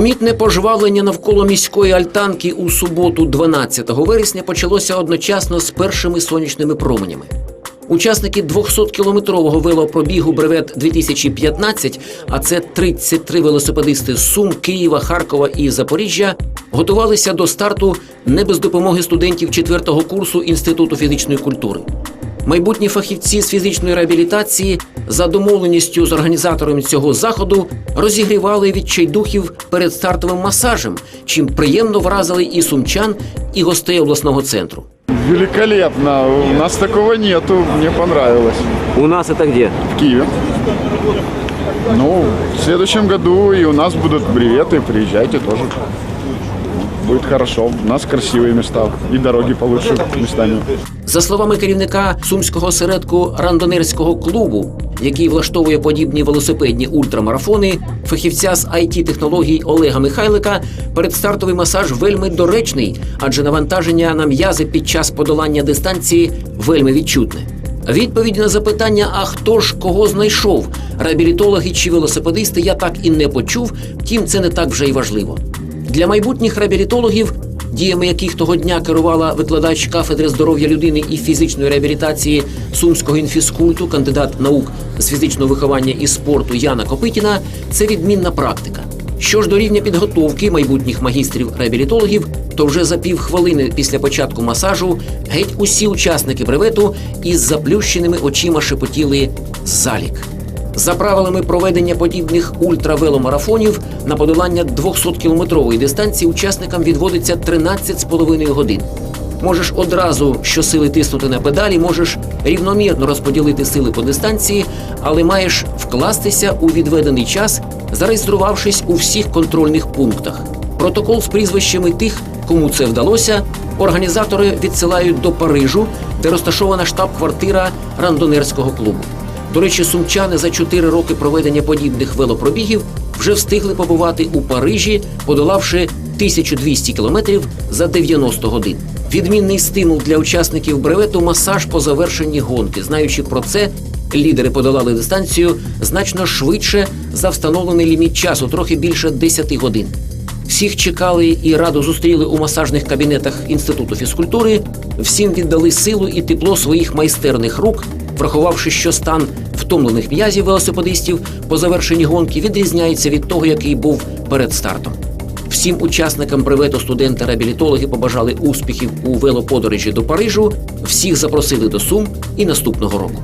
Помітне пожвавлення навколо міської альтанки у суботу, 12 вересня, почалося одночасно з першими сонячними променями. Учасники 200-кілометрового велопробігу Бревет 2015, а це 33 велосипедисти з Сум, Києва, Харкова і Запоріжжя, готувалися до старту не без допомоги студентів четвертого курсу Інституту фізичної культури. Майбутні фахівці з фізичної реабілітації за домовленістю з організатором цього заходу розігрівали відчайдухів перед стартовим масажем, чим приємно вразили і сумчан, і гостей обласного центру. Великолепно. У нас такого нету. Мне понравилось. У нас это где? В Киеве. Ну, в следующем году и у нас будут бреветы. Приезжайте тоже. Будет хорошо. У нас красивые места. И дороги получше местами. За словами керівника сумського осередку рандонерського клубу, який влаштовує подібні велосипедні ультрамарафони, фахівця з it технологій Олега Михайлика, передстартовий масаж вельми доречний, адже навантаження на м'язи під час подолання дистанції вельми відчутне. Відповіді на запитання, а хто ж кого знайшов, реабілітологи чи велосипедисти, я так і не почув, втім, це не так вже й важливо. Для майбутніх реабілітологів діями яких того дня керувала викладач кафедри здоров'я людини і фізичної реабілітації сумського інфіскульту, кандидат наук з фізичного виховання і спорту Яна Копитіна, це відмінна практика. Що ж до рівня підготовки майбутніх магістрів реабілітологів, то вже за півхвилини після початку масажу геть усі учасники бревету із заплющеними очима шепотіли залік. За правилами проведення подібних ультравеломарафонів на подолання 200-кілометрової дистанції учасникам відводиться 13,5 годин. Можеш одразу щосили тиснути на педалі, можеш рівномірно розподілити сили по дистанції, але маєш вкластися у відведений час, зареєструвавшись у всіх контрольних пунктах. Протокол з прізвищами тих, кому це вдалося, організатори відсилають до Парижу, де розташована штаб-квартира рандонерського клубу. До речі, сумчани за 4 роки проведення подібних велопробігів вже встигли побувати у Парижі, подолавши 1200 кілометрів за 90 годин. Відмінний стимул для учасників бревету масаж по завершенні гонки. Знаючи про це, лідери подолали дистанцію значно швидше за встановлений ліміт часу, трохи більше 10 годин. Всіх чекали і радо зустріли у масажних кабінетах інституту фізкультури. Всім віддали силу і тепло своїх майстерних рук, врахувавши, що стан втомлених м'язів велосипедистів по завершенні гонки відрізняється від того, який був перед стартом. Всім учасникам привету студенти-реабілітологи побажали успіхів у велоподорожі до Парижу. Всіх запросили до Сум і наступного року.